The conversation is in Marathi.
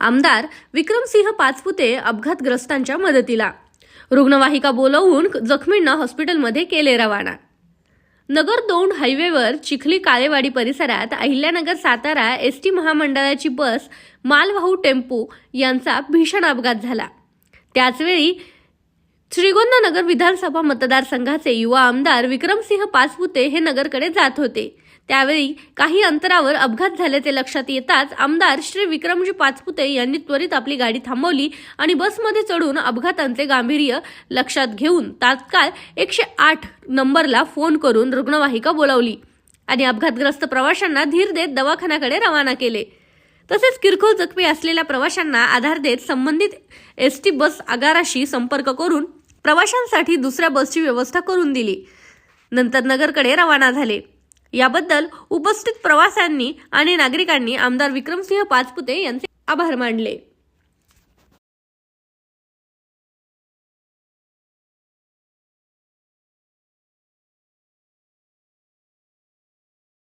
आमदार विक्रमसिंह पाचपुते अपघातग्रस्तांच्या मदतीला. रुग्णवाहिका बोलवून जखमींना हॉस्पिटलमध्ये केले रवाना. नगर दोन हायवेवर चिखली काळेवाडी परिसरात अहिल्यानगर सातारा एस टी महामंडळाची बस मालवाहू टेम्पो यांचा भीषण अपघात झाला. त्याचवेळी श्रीगोंदानगर विधानसभा मतदारसंघाचे युवा आमदार विक्रमसिंह पाचपुते हे नगरकडे जात होते. त्यावेळी काही अंतरावर अपघात झाल्याचे लक्षात येताच आमदार श्री विक्रमजी पाचपुते यांनी त्वरित आपली गाडी थांबवली आणि बसमध्ये चढून अपघातांचे गांभीर्य लक्षात घेऊन तात्काळ एकशे आठ नंबरला फोन करून रुग्णवाहिका बोलावली आणि अपघातग्रस्त प्रवाशांना धीर देत दवाखान्याकडे रवाना केले. तसेच किरकोळ जखमी असलेल्या प्रवाशांना आधार देत संबंधित एस टी बस आगाराशी संपर्क करून प्रवाशांसाठी दुसऱ्या बसची व्यवस्था करून दिली. नंतर नगरकडे रवाना झाले. याबद्दल उपस्थित प्रवाशांनी आणि नागरिकांनी आमदार विक्रमसिंह पाचपुते यांचे आभार मानले.